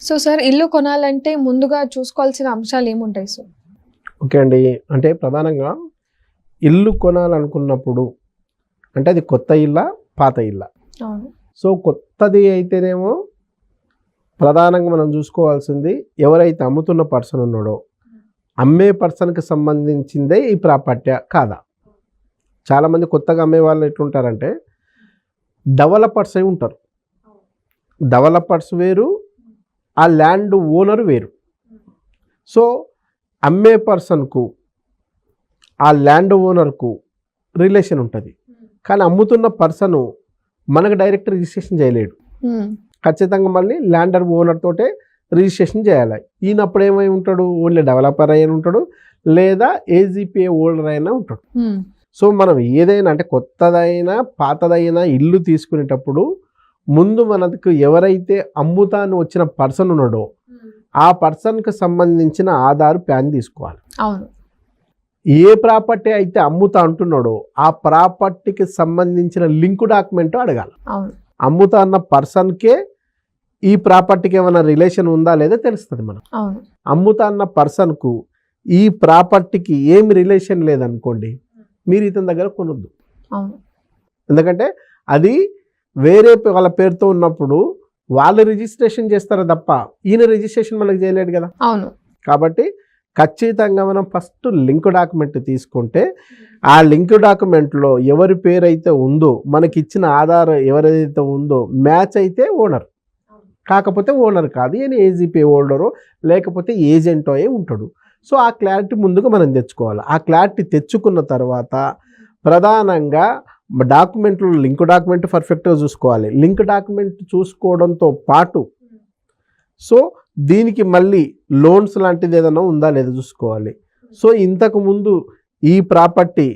So sir ఇల్లు కొనాలంటే ముందుగా చూసుకోవాల్సిన అంశాలు ఏముంటాయి సార్? ఓకే అండి. అంటే ప్రధానంగా ఇల్లు కొనాలనుకున్నప్పుడు అంటే అది కొత్త ఇల్లా పాత ఇల్లా? సో కొత్తది అయితేనేమో ప్రధానంగా మనం చూసుకోవాల్సింది ఎవరైతే అమ్ముతున్న పర్సన్ ఉన్నాడో అమ్మే పర్సన్కి సంబంధించిందే ఈ ప్రాపర్టీ కాదా? చాలామంది కొత్తగా అమ్మే వాళ్ళు ఎట్లుంటారంటే డెవలపర్స్ అయి ఉంటారు. డెవలపర్స్ వేరు ఆ ల్యాండ్ ఓనర్ వేరు. సో అమ్మే పర్సన్కు ఆ ల్యాండ్ ఓనర్కు రిలేషన్ ఉంటుంది. కానీ అమ్ముతున్న పర్సను మనకు డైరెక్ట్ రిజిస్ట్రేషన్ చేయలేడు. ఖచ్చితంగా మళ్ళీ ల్యాండర్ ఓనర్ తోటే రిజిస్ట్రేషన్ చేయాలి. ఈయనప్పుడు ఏమై ఉంటాడు? ఓన్లీ డెవలపర్ అయిన ఉంటాడు లేదా ఏజీపీఏ ఓల్డర్ అయినా ఉంటాడు. సో మనం ఏదైనా అంటే కొత్తదైనా పాతదైనా ఇల్లు తీసుకునేటప్పుడు ముందు మనకు ఎవరైతే అమ్ముతాను వచ్చిన పర్సన్ ఉన్నాడో ఆ పర్సన్కి సంబంధించిన ఆధార్ ప్యాన్ తీసుకోవాలి. అవును. ఏ ప్రాపర్టీ అయితే అమ్ముతా అంటున్నాడో ఆ ప్రాపర్టీకి సంబంధించిన లింక్ డాక్యుమెంట్ అడగాలి. అమ్ముతా అన్న పర్సన్కే ఈ ప్రాపర్టీకి ఏమైనా రిలేషన్ ఉందా లేదా తెలుస్తుంది మనం అమ్ముతా అన్న పర్సన్కు ఈ ప్రాపర్టీకి ఏమి రిలేషన్ లేదనుకోండి మీరు ఇతని దగ్గర కొనొద్దు. ఎందుకంటే అది వేరే వాళ్ళ పేరుతో ఉన్నప్పుడు వాళ్ళు రిజిస్ట్రేషన్ చేస్తారు తప్ప ఈయన రిజిస్ట్రేషన్ మనకు చేయలేడు కదా. అవును. కాబట్టి ఖచ్చితంగా మనం ఫస్ట్ లింక్ డాక్యుమెంట్ తీసుకుంటే ఆ లింక్ డాక్యుమెంట్లో ఎవరి పేరు అయితే ఉందో మనకి ఇచ్చిన ఆధార్ ఎవరైతే ఉందో మ్యాచ్ అయితే ఓనర్. కాకపోతే ఓనర్ కాదు ఈయన ఏజీపీ ఓల్డరు లేకపోతే ఏజెంట్ అయి ఉంటాడు. సో ఆ క్లారిటీ ముందుగా మనం తెచ్చుకోవాలి. ఆ క్లారిటీ తెచ్చుకున్న తర్వాత ప్రధానంగా డాక్యుమెంట్లు లింక్ డాక్యుమెంట్ పర్ఫెక్ట్గా చూసుకోవాలి. లింక్ డాక్యుమెంట్ చూసుకోవడంతో పాటు సో దీనికి మళ్ళీ లోన్స్ లాంటిది ఏదైనా ఉందా లేదా చూసుకోవాలి. సో ఇంతకు ముందు ఈ ప్రాపర్టీ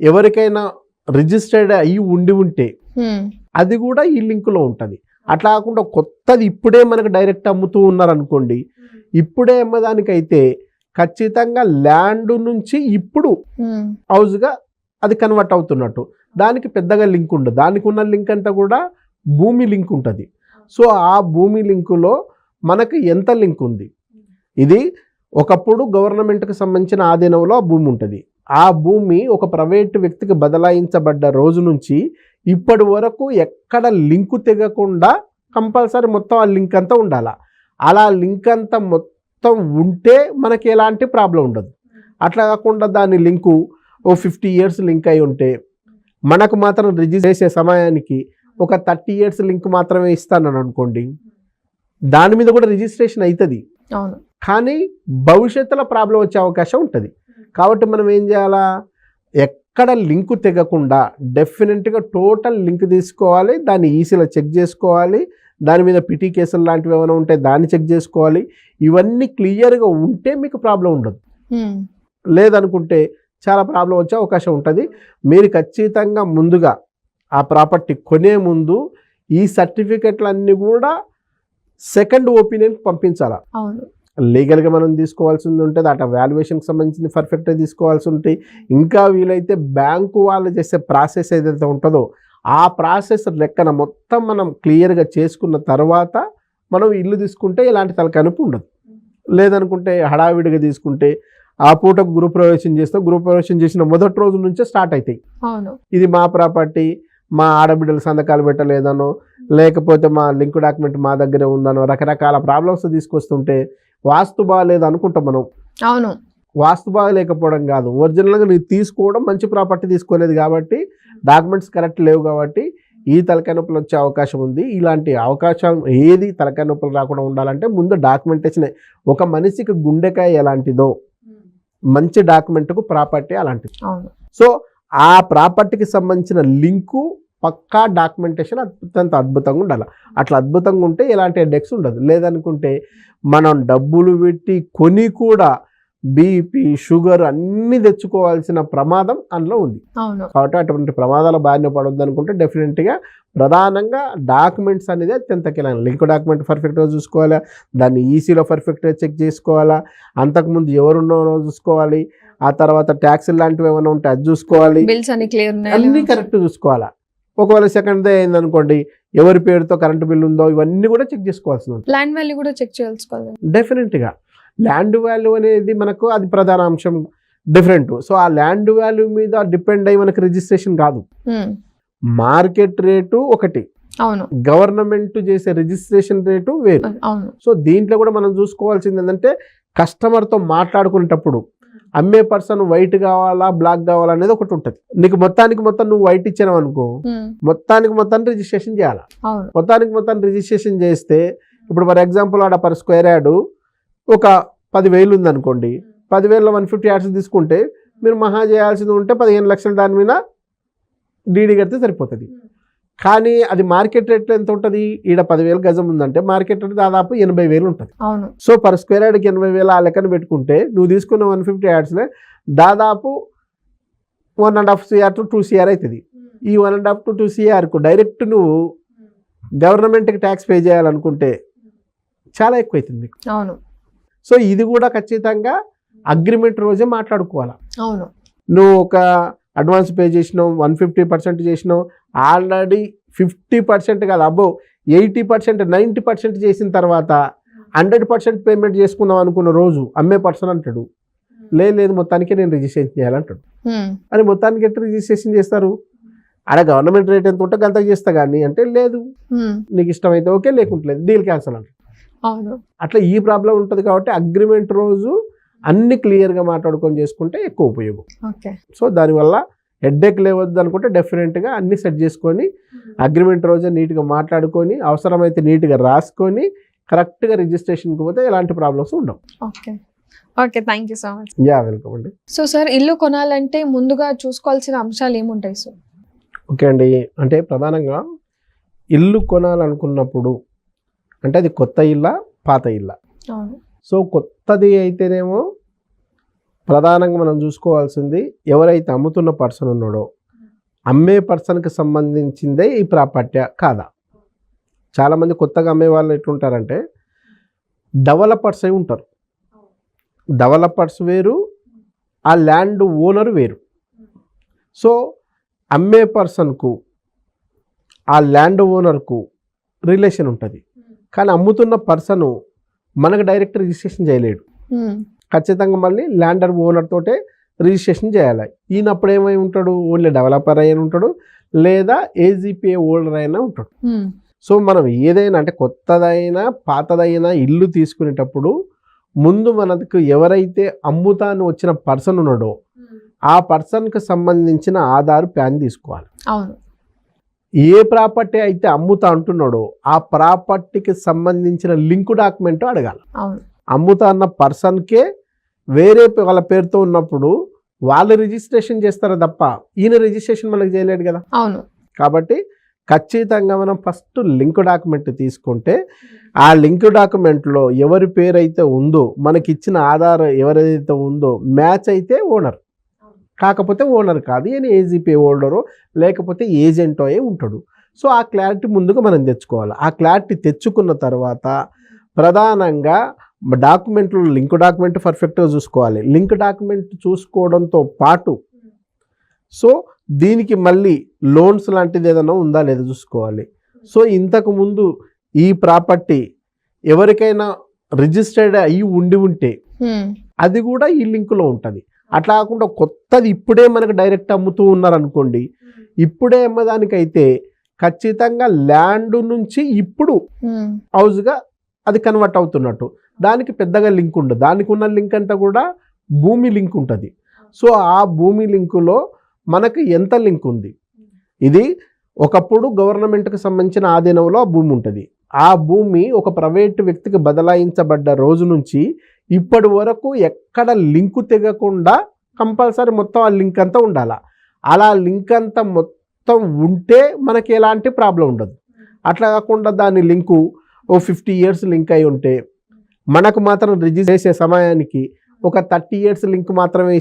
ఎవరికైనా రిజిస్టర్డ్ అయ్యి ఉండి ఉంటే అది కూడా ఈ లింకులో ఉంటుంది. అట్లా కాకుండా కొత్తది ఇప్పుడే మనకు డైరెక్ట్ అమ్ముతూ ఉన్నారనుకోండి ఇప్పుడే అమ్మదానికైతే ఖచ్చితంగా ల్యాండ్ నుంచి ఇప్పుడు హౌస్గా అది కన్వర్ట్ అవుతున్నట్టు. దానికి పెద్దగా లింక్ ఉండదు. దానికి ఉన్న లింక్ అంతా కూడా భూమి లింక్ ఉంటుంది. సో ఆ భూమి లింకులో మనకు ఎంత లింక్ ఉంది? ఇది ఒకప్పుడు గవర్నమెంట్కి సంబంధించిన ఆధీనంలో ఆ భూమి ఉంటుంది. ఆ భూమి ఒక ప్రైవేట్ వ్యక్తికి బదలాయించబడ్డ రోజు నుంచి ఇప్పటి వరకు ఎక్కడ లింకు తెగకుండా కంపల్సరీ మొత్తం ఆ లింక్ అంతా ఉండాలా. అలా లింక్ అంతా మొత్తం ఉంటే మనకి ఎలాంటి ప్రాబ్లం ఉండదు. అట్లా కాకుండా దాని లింకు ఓ ఫిఫ్టీ ఇయర్స్ లింక్ అయి ఉంటే మనకు మాత్రం రిజిస్టర్ చేసే సమయానికి ఒక థర్టీ ఇయర్స్ లింక్ మాత్రమే ఇస్తానని అనుకోండి. దాని మీద కూడా రిజిస్ట్రేషన్ అవుతుంది. కానీ భవిష్యత్తులో ప్రాబ్లం వచ్చే అవకాశం ఉంటుంది. కాబట్టి మనం ఏం చేయాలా? ఎక్కడ లింకు తెగకుండా డెఫినెట్గా టోటల్ లింక్ తీసుకోవాలి దాన్ని ఈసీలో చెక్ చేసుకోవాలి దాని మీద పిటి కేసులు లాంటివి ఏమైనా ఉంటే దాన్ని చెక్ చేసుకోవాలి. ఇవన్నీ క్లియర్గా ఉంటే మీకు ప్రాబ్లం ఉండదు. లేదనుకుంటే చాలా ప్రాబ్లం వచ్చే అవకాశం ఉంటుంది. మీరు ఖచ్చితంగా ముందుగా ఆ ప్రాపర్టీ కొనే ముందు ఈ సర్టిఫికెట్లన్నీ కూడా సెకండ్ ఒపీనియన్ పంపించాలి? లీగల్గా మనం తీసుకోవాల్సింది ఉంటుంది. అటు వాల్యుయేషన్కి సంబంధించింది పర్ఫెక్ట్గా తీసుకోవాల్సి ఉంటాయి ఇంకా వీలైతే బ్యాంకు వాళ్ళు చేసే ప్రాసెస్ ఏదైతే ఉంటుందో ఆ ప్రాసెస్ లెక్కన మొత్తం మనం క్లియర్గా చేసుకున్న తర్వాత మనం ఇల్లు తీసుకుంటే ఎలాంటి తలకనుపు ఉండదు. లేదనుకుంటే హడావిడిగా తీసుకుంటే ఆ పూటకు గృహప్రవేశం చేస్తే గృహప్రవేశం చేసిన మొదటి రోజు నుంచే స్టార్ట్ అవుతాయి అవును. ఇది మా ప్రాపర్టీ మా ఆడబిడ్డలు సంతకాలు పెట్టలేదనో లేకపోతే మా లింక్ డాక్యుమెంట్ మా దగ్గరే ఉందనో రకరకాల ప్రాబ్లమ్స్ తీసుకొస్తుంటే వాస్తు బాగాలేదు అనుకుంటాం మనం. అవును. వాస్తు బాగలేకపోవడం కాదు. ఒరిజినల్గా నీకు తీసుకోవడం మంచి ప్రాపర్టీ తీసుకోలేదు కాబట్టి డాక్యుమెంట్స్ కరెక్ట్ లేవు కాబట్టి ఈ తలకాయ నొప్పులు వచ్చే అవకాశం ఉంది. ఇలాంటి అవకాశం ఏది తలకాయ నొప్పులు రాకుండా ఉండాలంటే ముందు డాక్యుమెంటేషన్ ఒక మనిషికి గుండెకాయ ఎలాంటిదో. మంచి డాక్యుమెంట్కు ప్రాపర్టీ అలాంటిది. సో ఆ ప్రాపర్టీకి సంబంధించిన లింకు పక్కా డాక్యుమెంటేషన్ అత్యంత అద్భుతంగా ఉండాలి. అట్లా అద్భుతంగా ఉంటే ఎలాంటి హెడ్ఎక్స్ ఉండదు. లేదనుకుంటే మనం డబ్బులు పెట్టి కొని కూడా బీపీ షుగర్ అన్నీ తెచ్చుకోవాల్సిన ప్రమాదం అందులో ఉంది. కాబట్టి అటువంటి ప్రమాదాల బారిన పడొద్దు అనుకుంటే డెఫినెట్గా ప్రధానంగా డాక్యుమెంట్స్ అనేది అత్యంత కీలకం. లింక్ డాక్యుమెంట్ పర్ఫెక్ట్గా చూసుకోవాలా? దాన్ని ఈసీలో పర్ఫెక్ట్గా చెక్ చేసుకోవాలా? అంతకుముందు ఎవరున్నారో చూసుకోవాలి. ఆ తర్వాత ట్యాక్స్ లాంటివి ఏమైనా ఉంటే అది చూసుకోవాలి. బిల్స్ అన్ని క్లియర్ అన్నీ కరెక్ట్ చూసుకోవాలా? ఒకవేళ సెకండ్ డే అయిందనుకోండి ఎవరి పేరుతో కరెంటు బిల్ ఉందో ఇవన్నీ కూడా చెక్ చేసుకోవాల్సి ఉంటుంది. ల్యాండ్ వాల్యూ కూడా చెక్ చేసుకోవాలి డెఫినెట్గా ల్యాండ్ వాల్యూ అనేది మనకు అది ప్రధాన అంశం. డిఫరెంట్ సో ఆ ల్యాండ్ వాల్యూ మీద డిపెండ్ అయ్యి మనకి రిజిస్ట్రేషన్ కాదు. మార్కెట్ రేటు ఒకటి. అవును. గవర్నమెంట్ చేసే రిజిస్ట్రేషన్ రేటు వేరు. అవును. సో దీంట్లో కూడా మనం చూసుకోవాల్సింది ఏంటంటే కస్టమర్తో మాట్లాడుకునేటప్పుడు అమ్మే పర్సన్ వైట్ కావాలా బ్లాక్ కావాలా అనేది ఒకటి ఉంటుంది. నీకు మొత్తానికి మొత్తం నువ్వు వైట్ ఇచ్చావు అనుకో మొత్తానికి మొత్తం రిజిస్ట్రేషన్ చేయాలి? మొత్తానికి మొత్తం రిజిస్ట్రేషన్ చేస్తే ఇప్పుడు ఫర్ ఎగ్జాంపుల్ ఆడ పర్ స్క్వేర్ యార్డు ఒక పదివేలు ఉందనుకోండి పదివేలలో వన్ ఫిఫ్టీ యాడ్స్ తీసుకుంటే మీరు మహా చేయాల్సింది ఉంటే పదిహేను లక్షల దాని మీద డీడీ కడితే సరిపోతుంది. కానీ అది మార్కెట్ రేట్ ఎంత ఉంటుంది? ఈడ పదివేలు గజం ఉందంటే మార్కెట్ రేట్ దాదాపు ఎనభై వేలు ఉంటుంది. అవును. సో పర్ స్క్వేర్ యార్డ్కి ఎనభై వేలు ఆ లెక్కన పెట్టుకుంటే నువ్వు తీసుకున్న వన్ ఫిఫ్టీ యాడ్స్నే దాదాపు one and half CR to two CR అవుతుంది ఈ one and half to two సిఆర్కు direct నువ్వు గవర్నమెంట్కి ట్యాక్స్ పే చేయాలనుకుంటే చాలా ఎక్కువ అవుతుంది మీకు. అవును. సో ఇది కూడా ఖచ్చితంగా అగ్రిమెంట్ రోజే మాట్లాడుకోవాలి. అవును. నువ్వు ఒక అడ్వాన్స్ పే చేసినావు వన్ ఫిఫ్టీ పర్సెంట్ చేసినావు ఆల్రెడీ ఫిఫ్టీ పర్సెంట్ కాదు అబ్బో ఎయిటీ పర్సెంట్ నైంటీ పర్సెంట్ చేసిన తర్వాత హండ్రెడ్ పర్సెంట్ పేమెంట్ చేసుకుందాం అనుకున్న రోజు అమ్మే పర్సన్ అంటాడు. లేదు లేదు మొత్తానికి నేను రిజిస్ట్రేషన్ చేయాలంటాడు. ఉమ్, అని మొత్తానికి ఎట్లా రిజిస్ట్రేషన్ చేస్తారు? ఆడ గవర్నమెంట్ రేట్ ఎంత ఉంటే అంత చేస్తా కానీ అంటే లేదు. ఉమ్, నీకు ఇష్టమైతే ఓకే లేకుంటలేదు డీల్ క్యాన్సల్ అంటారు అట్లా ఈ ప్రాబ్లం ఉంటుంది కాబట్టి అగ్రిమెంట్ రోజు అన్ని క్లియర్గా మాట్లాడుకొని చేసుకుంటే ఎక్కువ ఉపయోగం. ఓకే. సో దానివల్ల హెడ్ఏక్ లేవద్దు అనుకుంటే డెఫినెట్గా అన్ని సెట్ చేసుకొని అగ్రిమెంట్ రోజే నీట్గా మాట్లాడుకొని అవసరమైతే నీట్గా రాసుకొని కరెక్ట్గా రిజిస్ట్రేషన్కి పోతే ఎలాంటి ప్రాబ్లమ్స్ ఉండవు. Okay. Okay thank you so much. Yeah welcome అండి. సో సార్ ఇల్లు కొనాలంటే ముందుగా చూసుకోవాల్సిన అంశాలు ఏముంటాయి సార్? ఓకే అండి. అంటే ప్రధానంగా ఇల్లు కొనాలనుకున్నప్పుడు అంటే అది కొత్త ఇల్లా పాత ఇల్లా? అవును. సో కొత్తది అయితేనేమో ప్రధానంగా మనం చూసుకోవాల్సింది ఎవరైతే అమ్ముతున్న పర్సన్ ఉన్నాడో అమ్మే పర్సన్కి సంబంధించిందే ఈ ప్రాపర్టీ కాదా? చాలామంది కొత్తగా అమ్మే వాళ్ళు ఎట్లుంటారంటే డెవలపర్స్ అయి ఉంటారు. డెవలపర్స్ వేరు ఆ ల్యాండ్ ఓనర్ వేరు. సో అమ్మే పర్సన్కు ఆ ల్యాండ్ ఓనర్కు రిలేషన్ ఉంటుంది. కానీ అమ్ముతున్న పర్సను మనకు డైరెక్ట్ రిజిస్ట్రేషన్ చేయలేడు. ఖచ్చితంగా మళ్ళీ ల్యాండర్ ఓనర్ తోటే రిజిస్ట్రేషన్ చేయాలి. ఈయనప్పుడు ఏమై ఉంటాడు? ఓన్లీ డెవలపర్ అయిన ఉంటాడు లేదా ఏజీపీఏ ఓల్డర్ అయినా ఉంటాడు. సో మనం ఏదైనా అంటే కొత్తదైనా పాతదైనా ఇల్లు తీసుకునేటప్పుడు ముందు మనకు ఎవరైతే అమ్ముతాను వచ్చిన పర్సన్ ఉన్నాడో ఆ పర్సన్కి సంబంధించిన ఆధార్ ప్యాన్ తీసుకోవాలి. అవును. ఏ ప్రాపర్టీ అయితే అమ్ముతా అంటున్నాడో ఆ ప్రాపర్టీకి సంబంధించిన లింక్ డాక్యుమెంట్ అడగాలి. అమ్ముతా అన్న పర్సన్కే వేరే వాళ్ళ పేరుతో ఉన్నప్పుడు వాళ్ళు రిజిస్ట్రేషన్ చేస్తారు తప్ప ఈయన రిజిస్ట్రేషన్ మనకు చేయలేడు కదా? అవును. కాబట్టి ఖచ్చితంగా మనం ఫస్ట్ లింక్ డాక్యుమెంట్ తీసుకుంటే ఆ లింక్ డాక్యుమెంట్లో ఎవరి పేరు అయితే ఉందో మనకి ఇచ్చిన ఆధార్ ఎవరైతే ఉందో మ్యాచ్ అయితే ఓనర్. కాకపోతే ఓనర్ కాదు ఈయన ఏజీపీ ఓల్డరు లేకపోతే ఏజెంటో అయి ఉంటాడు. సో ఆ క్లారిటీ ముందుగా మనం తెచ్చుకోవాలి. ఆ క్లారిటీ తెచ్చుకున్న తర్వాత ప్రధానంగా డాక్యుమెంట్లు లింక్ డాక్యుమెంట్ పర్ఫెక్ట్గా చూసుకోవాలి. లింక్ డాక్యుమెంట్ చూసుకోవడంతో పాటు సో దీనికి మళ్ళీ లోన్స్ లాంటిది ఏదైనా ఉందా లేదా చూసుకోవాలి. సో ఇంతకు ముందు ఈ ప్రాపర్టీ ఎవరికైనా రిజిస్టర్డ్ అయ్యి ఉండి ఉంటే అది కూడా ఈ లింకులో ఉంటుంది. అట్లా కాకుండా కొత్తది ఇప్పుడే మనకు డైరెక్ట్ అమ్ముతూ ఉన్నారనుకోండి ఇప్పుడే అమ్మదానికైతే ఖచ్చితంగా ల్యాండ్ నుంచి ఇప్పుడు హౌస్గా అది కన్వర్ట్ అవుతున్నట్టు. దానికి పెద్దగా లింక్ ఉండదు. దానికి ఉన్న లింక్ అంతా కూడా భూమి లింక్ ఉంటుంది. సో ఆ భూమి లింకులో మనకు ఎంత లింక్ ఉంది? ఇది ఒకప్పుడు గవర్నమెంట్కి సంబంధించిన ఆధీనంలో ఆ భూమి ఉంటుంది. ఆ భూమి ఒక ప్రైవేట్ వ్యక్తికి బదలాయించబడ్డ రోజు నుంచి ఇప్పటి వరకు ఎక్కడ లింకు తెగకుండా కంపల్సరీ మొత్తం ఆ లింక్ అంతా ఉండాలి? అలా లింక్ అంతా మొత్తం ఉంటే మనకి ఎలాంటి ప్రాబ్లం ఉండదు. అట్లా కాకుండా దాని లింకు ఓ ఫిఫ్టీ ఇయర్స్ లింక్ అయి ఉంటే మనకు మాత్రం రిజిస్టర్ చేసే సమయానికి ఒక థర్టీ ఇయర్స్ లింక్ మాత్రమే